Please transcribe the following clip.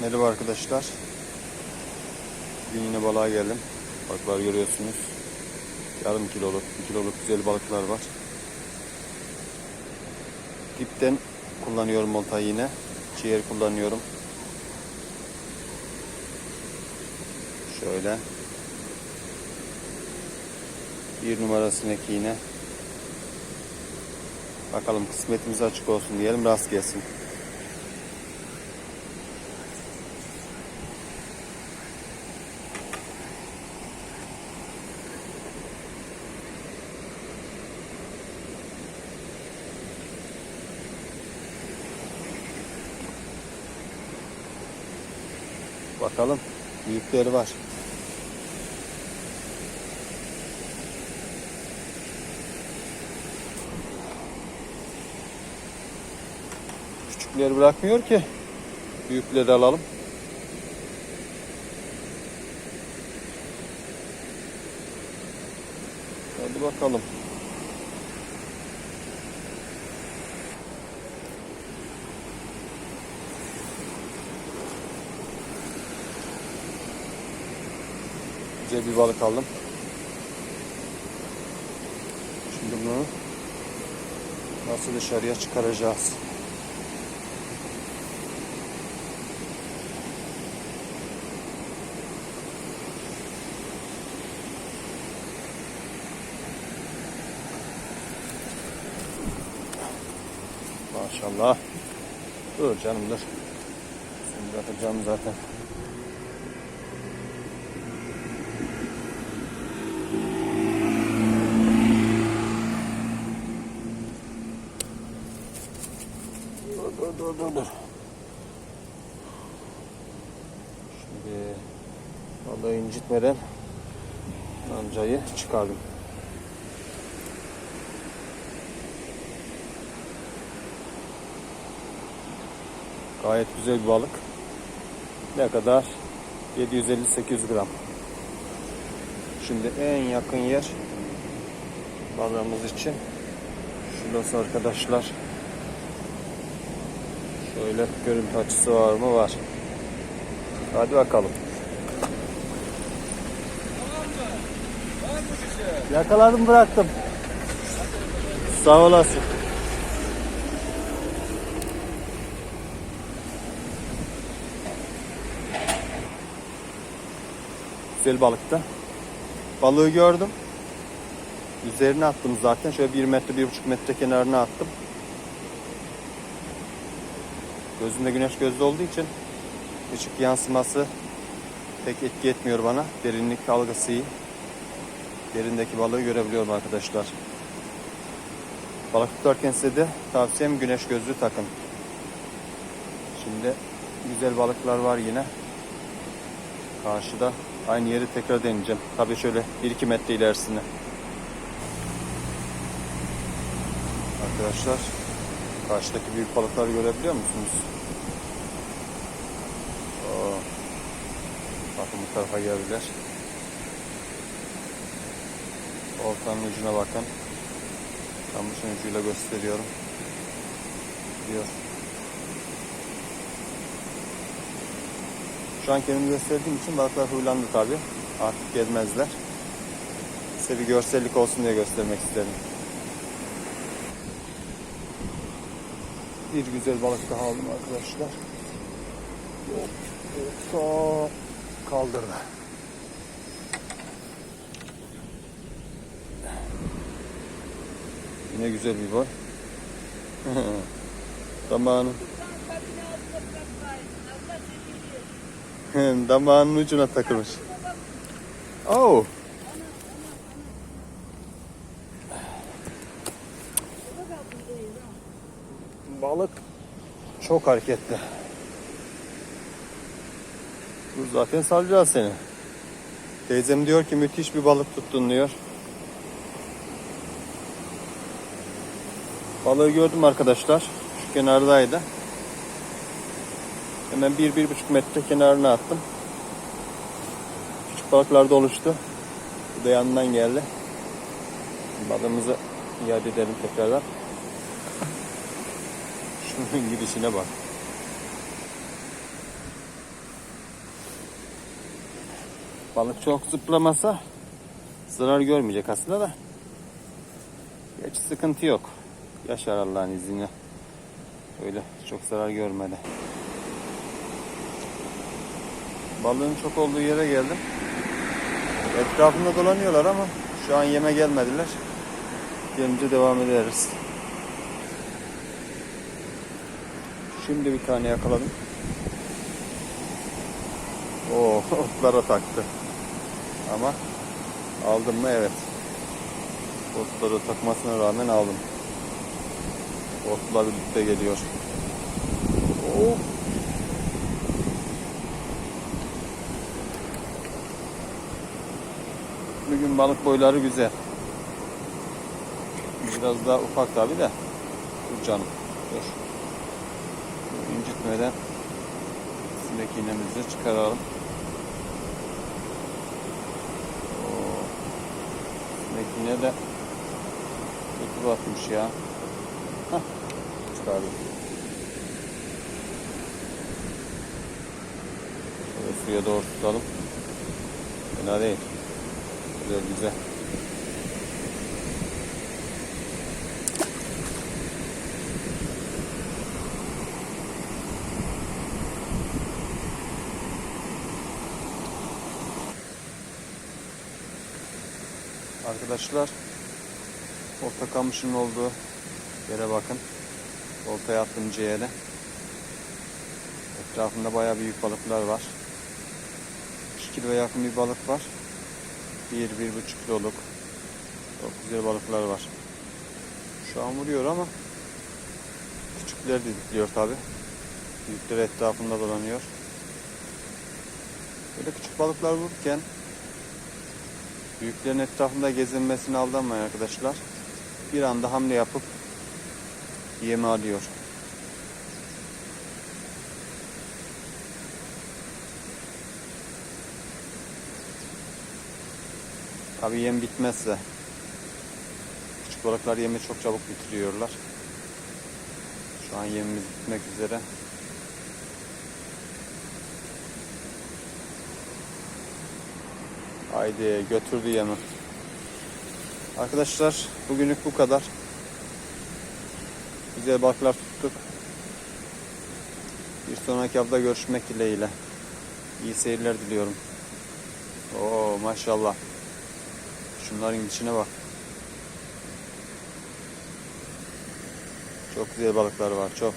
Merhaba arkadaşlar. Bugün yine balığa geldim. Balıklar görüyorsunuz. Yarım kiloluk, bir kiloluk güzel balıklar var. Dipten kullanıyorum oltayı yine. Ciğer kullanıyorum. Şöyle. Bir numara sinek yine. Bakalım kısmetimiz açık olsun diyelim rast gelsin. Bakalım. Büyükleri var. Küçükleri bırakmıyor ki. Büyükleri alalım. Hadi bakalım. Güzel bir balık aldım. Şimdi bunu nasıl dışarıya çıkaracağız? Maşallah. Dur canım dur. Seni bırakacağım zaten. Dur. Şimdi vallahi incitmeden amcayı çıkardım. Gayet güzel bir balık. Ne kadar? 750-800 gram. Şimdi en yakın yer balığımız için. Şurası arkadaşlar. Şöyle görüntü açısı var mı? Var. Hadi bakalım. Yakaladım bıraktım. Sağ olasın. Güzel balıktı. Balığı gördüm. Üzerine attım zaten. Şöyle bir metre, bir buçuk metre kenarına attım. Gözümde güneş gözlü olduğu için ışık yansıması pek etki etmiyor bana. Derinlik algısı iyi. Derindeki balığı görebiliyorum arkadaşlar. Balık tutarken size de tavsiyem güneş gözlüğü takın. Şimdi güzel balıklar var yine. Karşıda aynı yeri tekrar deneyeceğim. Tabii şöyle 1-2 metre ilerisine. Arkadaşlar karşıdaki büyük balıkları görebiliyor musunuz? Oo. Bakın bu tarafa geldiler. Oltanın ucuna bakın. Kamışın ucuyla gösteriyorum. Diyor. Şu an kendimi gösterdiğim için balıklar huylandı tabi. Artık gezmezler. Size bir görsellik olsun diye göstermek istedim. Bir güzel balık daha aldım arkadaşlar. Yok, yoksa kaldırdı. Yine güzel bir boy. Damağının, damağının ucuna takılmış. Oh. Balık çok hareketli. Dur zaten salacağız seni. Teyzem diyor ki müthiş bir balık tuttun diyor. Balığı gördüm arkadaşlar. Şu kenardaydı. Hemen bir, bir buçuk metre kenarına attım. Küçük balıklar da oluştu. Bu da yanından geldi. Balığımızı iade edelim tekrardan. Şunun gidişine bak. Balık çok zıplamasa zarar görmeyecek aslında da. Geç sıkıntı yok. Yaşar Allah'ın izniyle. Öyle çok zarar görmedi. Balığın çok olduğu yere geldim. Etrafında dolanıyorlar ama şu an yeme gelmediler. Gelince devam ederiz. Şimdi bir tane yakaladım. Oo, otlara taktı. Ama aldım mı? Evet. Otlara takmasına rağmen aldım. Otla birlikte geliyor. Oo. Bugün balık boyları güzel. Biraz daha ufak tabi de. Dur canım. Dur. İncitmeden sinek iğnemizi çıkaralım. Sinek iğne de kötü batmış ya. Hah. Çıkardım. Şöyle suya doğru tutalım. Fena değil. Güzel güzel. Arkadaşlar Olta kamışın olduğu yere bakın. Oltaya attım ciğere. Etrafında bayağı büyük balıklar var. 2 kilo yakın bir balık var. 1-1,5 kiloluk. Çok güzel balıklar var. Şu an vuruyor ama küçükler didikliyor tabi. Büyükler etrafında dolanıyor. Böyle küçük balıklar vururken büyüklerin etrafında gezinmesine aldanmayın arkadaşlar. Bir anda hamle yapıp yemi alıyor. Tabi yem bitmezse küçük balıklar yemi çok çabuk bitiriyorlar. Şu an yemimiz bitmek üzere. Haydi götürdü yemi. Arkadaşlar bugünlük bu kadar. Güzel balıklar tuttuk. Bir sonraki hafta görüşmek dileğiyle. İyi seyirler diliyorum. Oo maşallah. Şunların içine bak. Çok güzel balıklar var çok.